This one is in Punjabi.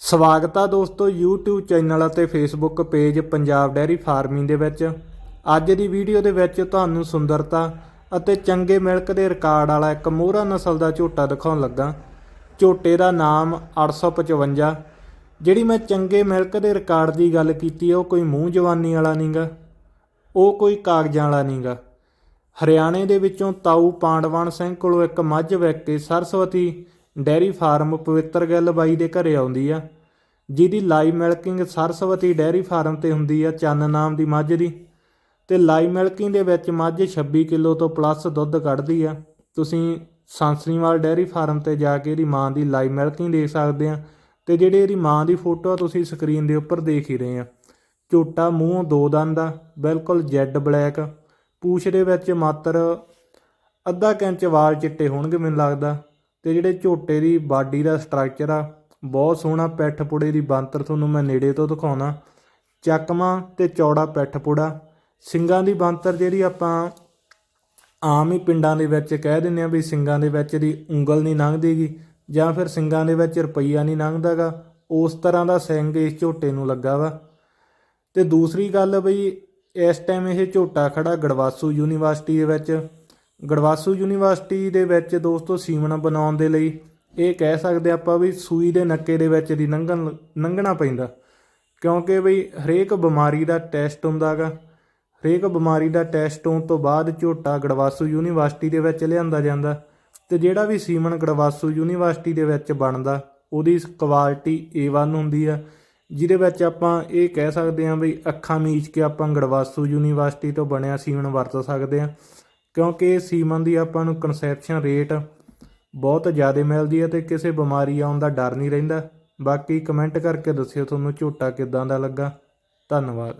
ਸਵਾਗਤ ਆ ਦੋਸਤੋ YouTube ਚੈਨਲ ਅਤੇ Facebook page Punjab dairy farming ਦੇ ਵਿੱਚ। ਅੱਜ ਦੀ ਵੀਡੀਓ ਦੇ ਵਿੱਚ ਤੁਹਾਨੂੰ ਸੁੰਦਰਤਾ ਅਤੇ ਚੰਗੇ ਮਿਲਕ ਦੇ ਰਿਕਾਰਡ ਵਾਲਾ ਇੱਕ ਮੋਹਰਾ ਨਸਲ ਦਾ ਝੋਟਾ ਦਿਖਾਉਣ ਲੱਗਾ। ਝੋਟੇ ਦਾ ਨਾਮ 855 ਜਿਹੜੀ ਮੈਂ ਚੰਗੇ ਮਿਲਕ ਦੇ ਰਿਕਾਰਡ ਦੀ ਗੱਲ ਕੀਤੀ ਉਹ ਕੋਈ ਮੂੰਹ ਜਵਾਨੀ ਵਾਲਾ ਨਹੀਂਗਾ ਉਹ ਕੋਈ ਕਾਗਜ਼ਾਂ ਵਾਲਾ ਨਹੀਂਗਾ ਹਰਿਆਣੇ ਦੇ ਵਿੱਚੋਂ ਤਾਊ ਪਾਂਡਵਾਨ ਸਿੰਘ ਕੋਲੋਂ ਇੱਕ ਮੱਝ ਵਿਕ ਕੇ ਸਰਸਵਤੀ ਡੈਰੀ ਫਾਰਮ ਪਵਿੱਤਰ ਗਿੱਲ ਬਾਈ ਦੇ ਘਰੇ ਆਉਂਦੀ ਆ, ਜਿਹਦੀ live milking Saraswati dairy farm ਤੇ ਹੁੰਦੀ ਆ ਚੰਨ ਨਾਮ ਦੀ ਮੱਝ ਦੀ। ਤੇ ਲਾਈਵ ਮਿਲਕਿੰਗ ਦੇ ਵਿੱਚ ਮੱਝ 26 ਕਿਲੋ ਤੋਂ ਪਲੱਸ ਦੁੱਧ ਕੱਢਦੀ ਆ। ਤੁਸੀਂ ਸੰਸਰੀਵਾਲ ਡੈਰੀ ਫਾਰਮ ਤੇ ਜਾ ਕੇ ਇਹਦੀ ਮਾਂ ਦੀ ਲਾਈਵ ਮਿਲਕਿੰਗ ਦੇਖ ਸਕਦੇ ਆ। ਤੇ ਜਿਹੜੇ ਇਹਦੀ ਮਾਂ ਦੀ ਫੋਟੋ ਆ, ਤੁਸੀਂ ਸਕਰੀਨ ਦੇ ਉੱਪਰ ਦੇਖ ਹੀ ਰਹੇ ਆ। ਝੋਟਾ ਮੂੰਹ ਦੋ ਦੰਦ ਆ, ਬਿਲਕੁਲ ਜੈਡ ਬਲੈਕ। ਪੂਛ ਦੇ ਵਿੱਚ ਮਾਤਰ ਅੱਧਾ ਕੈਂਚ ਵਾਲ ਚਿੱਟੇ ਹੋਣਗੇ, ਮੈਨੂੰ ਲੱਗਦਾ। ਅਤੇ ਜਿਹੜੇ ਝੋਟੇ ਦੀ ਬਾਡੀ ਦਾ ਸਟਰਕਚਰ ਆ, ਬਹੁਤ ਸੋਹਣਾ ਪਿੱਠ ਪੁੜੇ ਦੀ ਬੰਤਰ ਤੁਹਾਨੂੰ ਮੈਂ ਨੇੜੇ ਤੋਂ ਦਿਖਾਉਣਾ। ਚੱਕਵਾਂ ਅਤੇ ਚੌੜਾ ਪਿੱਠ ਪੁੜਾ, ਸਿੰਗਾਂ ਦੀ ਬੰਤਰ ਜਿਹੜੀ ਆਪਾਂ ਆਮ ਹੀ ਪਿੰਡਾਂ ਦੇ ਵਿੱਚ ਕਹਿ ਦਿੰਦੇ ਆ ਵੀ ਸਿੰਗਾਂ ਦੇ ਵਿੱਚ ਦੀ ਉਂਗਲ ਨਹੀਂ ਲੰਘਦੀਗੀ ਜਾਂ ਫਿਰ ਸਿੰਗਾਂ ਦੇ ਵਿੱਚ ਰੁਪਈਆ ਨਹੀਂ ਲੰਘਦਾਗਾ, ਉਸ ਤਰ੍ਹਾਂ ਦਾ ਸਿੰਘ ਇਸ ਝੋਟੇ ਨੂੰ ਲੱਗਾ ਵਾ। ਤੇ ਦੂਸਰੀ ਗੱਲ ਬਈ, ਇਸ ਟਾਈਮ ਇਹ ਝੋਟਾ ਖੜਾ ਗੜਵਾਸੂ ਯੂਨੀਵਰਸਿਟੀ ਦੇ ਵਿੱਚ ਗੜਵਾਸੂ ਯੂਨੀਵਰਸਿਟੀ ਦੇ ਵਿੱਚ ਦੋਸਤੋ ਸੀਮਨ ਬਣਾਉਣ ਦੇ ਲਈ ਇਹ ਕਹਿ ਸਕਦੇ ਆਪਾਂ ਵੀ ਸੂਈ ਦੇ ਨੱਕੇ ਦੇ ਵਿੱਚ ਦੀ ਲੰਘਣ ਲੰਘਣਾ ਪੈਂਦਾ। ਕਿਉਂਕਿ ਬਈ ਹਰੇਕ ਬਿਮਾਰੀ ਦਾ ਟੈਸਟ ਹੁੰਦਾਗਾ। ਹਰੇਕ ਬਿਮਾਰੀ ਦਾ ਟੈਸਟ ਹੋਣ ਤੋਂ ਬਾਅਦ ਝੋਟਾ ਗੜਵਾਸੂ ਯੂਨੀਵਰਸਿਟੀ ਦੇ ਵਿੱਚ ਲਿਆਂਦਾ ਜਾਂਦਾ ਤੇ ਜਿਹੜਾ ਵੀ ਸੀਮਨ ਗੜਵਾਸੂ ਯੂਨੀਵਰਸਿਟੀ ਦੇ ਵਿੱਚ ਬਣਦਾ, ਉਹਦੀ ਕੁਆਲਿਟੀ A1 ਹੁੰਦੀ ਆ, ਜਿਹਦੇ ਵਿੱਚ ਆਪਾਂ ਇਹ ਕਹਿ ਸਕਦੇ ਹਾਂ ਵੀ ਅੱਖਾਂ ਮੀਚ ਕੇ ਆਪਾਂ ਗੜਵਾਸੂ ਯੂਨੀਵਰਸਿਟੀ ਤੋਂ ਬਣਿਆ ਸੀਮਨ ਵਰਤ ਸਕਦੇ ਹਾਂ। ਕਿਉਂਕਿ ਸੀਮਨ ਦੀ ਆਪਾਂ ਨੂੰ ਕਨਸੈਪਸ਼ਨ ਰੇਟ ਬਹੁਤ ਜ਼ਿਆਦਾ ਮਿਲਦੀ ਹੈ ਤੇ ਕਿਸੇ ਬਿਮਾਰੀ ਆਉਣ ਦਾ ਡਰ ਨਹੀਂ ਰਹਿੰਦਾ। ਬਾਕੀ ਕਮੈਂਟ ਕਰਕੇ ਦੱਸਿਓ ਤੁਹਾਨੂੰ ਝੋਟਾ ਕਿਦਾਂ ਦਾ ਲੱਗਾ। ਧੰਨਵਾਦ।